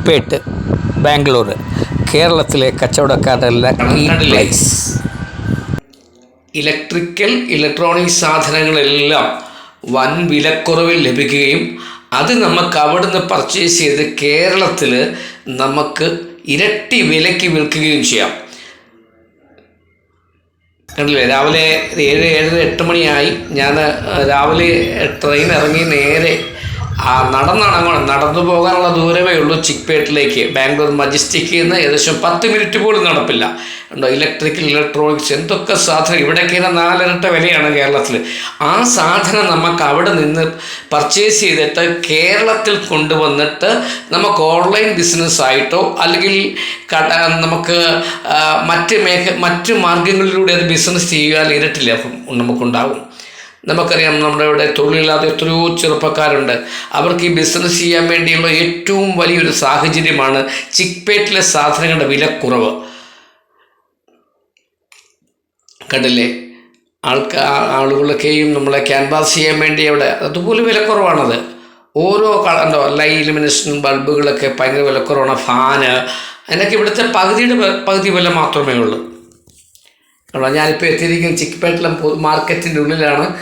ചിക്പേട്ട് ബാംഗ്ലൂർ കേരളത്തിലെ കച്ചവടക്കാരെല്ലാം ഈ place electrical electronic സാധനങ്ങളെല്ലാം വൻ വിലക്കുറവിൽ ലഭിക്കുകയും അത് നമുക്ക് അവിടുന്ന് പർച്ചേസ് ചെയ്ത് കേരളത്തിൽ നമുക്ക് ഇരട്ടി വിലയ്ക്ക് വിൽക്കുകയും ചെയ്യാം. കണ്ടില്ലേ? രാവിലെ ഏഴ് ഏഴര എട്ട് മണിയായി. ഞാൻ രാവിലെ ട്രെയിൻ ഇറങ്ങി നേരെ ആ നടന്നാണ് നടന്നു പോകാനുള്ള ദൂരമേ ഉള്ളൂ ചിക്പേട്ടിലേക്ക്. ബാംഗ്ലൂർ മജസ്റ്റിക്കിൽ നിന്ന് ഏകദേശം പത്ത് മിനിറ്റ് പോലും നടപ്പില്ല. ഉണ്ടോ ഇലക്ട്രിക്കൽ ഇലക്ട്രോണിക്സ് എന്തൊക്കെ സാധനം. ഇവിടേക്ക് നാലിരട്ട വിലയാണ് കേരളത്തിൽ ആ സാധനം നമുക്ക് അവിടെ നിന്ന് പർച്ചേസ് ചെയ്തിട്ട് കേരളത്തിൽ കൊണ്ടുവന്നിട്ട് നമുക്ക് ഓൺലൈൻ ബിസിനസ് ആയിട്ടോ അല്ലെങ്കിൽ കട നമുക്ക് മറ്റ് മേഖ മറ്റ് മാർഗങ്ങളിലൂടെ അത് ബിസിനസ് ചെയ്യുക ഇരട്ടില്ല നമുക്കുണ്ടാകും നമുക്കറിയാം നമ്മുടെ ഇവിടെ തൊഴിലില്ലാതെ എത്രയോ ചെറുപ്പക്കാരുണ്ട്. അവർക്ക് ഈ ബിസിനസ് ചെയ്യാൻ വേണ്ടിയുള്ള ഏറ്റവും വലിയൊരു സാഹചര്യമാണ് ചിക്പേട്ടിലെ സാധനങ്ങളുടെ വിലക്കുറവ്. കണ്ടില്ലേ? ആൾക്കാ ആളുകളൊക്കെയും നമ്മളെ ക്യാൻവാസ് ചെയ്യാൻ വേണ്ടി അവിടെ അതുപോലെ വിലക്കുറവാണത്. ഓരോ കളണ്ടോ ലൈ ഇലുമിനേഷൻ ബൾബുകളൊക്കെ ഭയങ്കര വിലക്കുറവാണ് ഫാന് അതിനൊക്കെ ഇവിടുത്തെ പകുതിയുടെ പകുതി വില മാത്രമേ ഉള്ളൂ. കാരണം ഞാനിപ്പോൾ എത്തിയിരിക്കുന്ന ചിക്കപ്പേട്ടിലും മാർക്കറ്റിന്റെ ഉള്ളിലാണ്.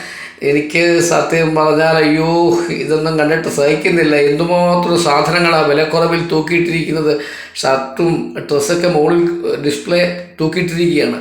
എനിക്ക് സത്യം പറഞ്ഞാൽ അയ്യോ ഇതൊന്നും കണ്ടിട്ട് സഹിക്കുന്നില്ല. എന്തുമാത്രം സാധനങ്ങളാണ് വിലക്കുറവിൽ തൂക്കിയിട്ടിരിക്കുന്നത്. ഷർട്ടും ഡ്രസ്സൊക്കെ മുകളിൽ ഡിസ്പ്ലേ തൂക്കിയിട്ടിരിക്കുകയാണ്.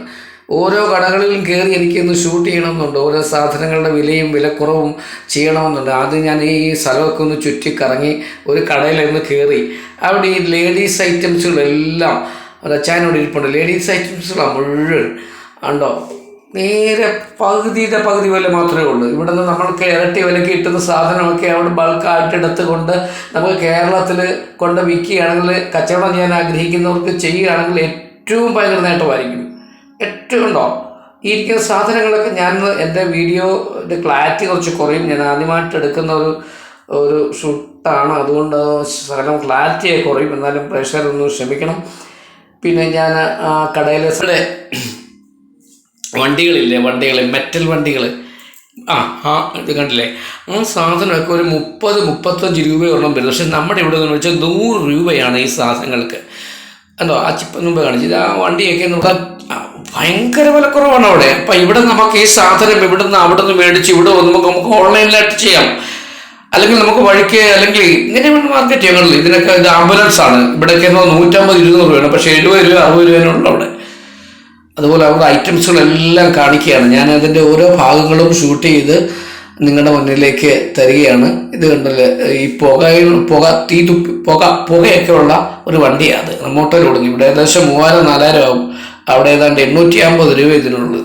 ഓരോ കടകളിലും കയറി എനിക്കൊന്ന് ഷൂട്ട് ചെയ്യണമെന്നുണ്ട്. ഓരോ സാധനങ്ങളുടെ വിലയും വിലക്കുറവും ചെയ്യണമെന്നുണ്ട്. ആദ്യം ഞാൻ ഈ സ്ഥലമൊക്കെ ഒന്ന് ചുറ്റി കറങ്ങി ഒരു കടയിലൊന്ന് കയറി അവിടെ ഈ ലേഡീസ് ഐറ്റംസുകളെല്ലാം റച്ചാനോട് ഇരിപ്പുണ്ട്. ലേഡീസ് ഐറ്റംസുകളാണ് മുഴുവൻ. ഉണ്ടോ നേരെ പകുതിയുടെ പകുതി വില മാത്രമേ ഉള്ളൂ. ഇവിടെ നിന്ന് നമ്മൾക്ക് ഇരട്ടി വിലക്ക് കിട്ടുന്ന സാധനമൊക്കെ അവിടെ ബൾക്കായിട്ട് എടുത്ത് കൊണ്ട് നമുക്ക് കേരളത്തിൽ കൊണ്ട് വിൽക്കുകയാണെങ്കിൽ കച്ചവടം ചെയ്യാൻ ആഗ്രഹിക്കുന്നവർക്ക് ചെയ്യുകയാണെങ്കിൽ ഏറ്റവും ഭയങ്കര നേട്ടമായിരിക്കും. ഏറ്റവും ഉണ്ടോ ഈ ഇരിക്കുന്ന സാധനങ്ങളൊക്കെ ഞാൻ എന്റെ വീഡിയോയുടെ ക്ലാരിറ്റി കുറച്ച് കുറയും. ഞാൻ ആദ്യമായിട്ട് എടുക്കുന്ന ഒരു ഒരു ഷൂട്ടാണ്. അതുകൊണ്ട് ശകലം ക്ലാരിറ്റി കുറയും. എന്നാലും പ്രേക്ഷകരൊന്ന് ക്ഷമിക്കണം. പിന്നെ ഞാൻ ആ കടയിലെ വണ്ടികളില്ലേ വണ്ടികൾ മെറ്റൽ വണ്ടികൾ ആ ആ ഇത് കണ്ടില്ലേ? ആ സാധനമൊക്കെ ഒരു മുപ്പത് മുപ്പത്തഞ്ച് രൂപയോളം വരും. പക്ഷെ നമ്മുടെ ഇവിടെ നിന്ന് വെച്ചാൽ നൂറ് രൂപയാണ് ഈ സാധനങ്ങൾക്ക്. എന്തോ ആ ചിപ്പ് മുമ്പ് കാണിച്ചത് ആ വണ്ടിയൊക്കെ നമുക്ക് ഭയങ്കര വിലക്കുറവാണ് അവിടെ. അപ്പം ഇവിടെ നമുക്ക് ഈ സാധനം ഇവിടെ നിന്ന് അവിടെ നിന്ന് മേടിച്ച് ഇവിടെ നമുക്ക് നമുക്ക് ഓൺലൈനിലായിട്ട് ചെയ്യാം. അല്ലെങ്കിൽ നമുക്ക് വഴിക്ക് അല്ലെങ്കിൽ ഇങ്ങനെ മാർക്കറ്റ് ഞങ്ങളിൽ ഇതിനൊക്കെ ഇത് ആംബുലൻസ് ആണ്. ഇവിടെയൊക്കെ നൂറ്റമ്പത് ഇരുന്നൂറ് രൂപയാണ്. പക്ഷേ എഴുപത് രൂപ അറുപത് രൂപയാണ് അവിടെ. അതുപോലെ അവിടെ ഐറ്റംസുകളെല്ലാം കാണിക്കുകയാണ്. ഞാൻ അതിന്റെ ഓരോ ഭാഗങ്ങളും ഷൂട്ട് ചെയ്ത് നിങ്ങളുടെ മുന്നിലേക്ക് തരികയാണ്. ഇത് കണ്ടല്ലേ ഈ പുക പുക തീ തുപ്പി പുക പുകയൊക്കെ ഉള്ള ഒരു വണ്ടിയാണ് അത്. റിമോട്ടിൽ ഓടുന്നു ഇവിടെ ഏകദേശം മൂവായിരം നാലായിരം ആവും. അവിടെ ഏതാണ്ട് എണ്ണൂറ്റി അമ്പത് രൂപ ഇതിനുള്ളൂ.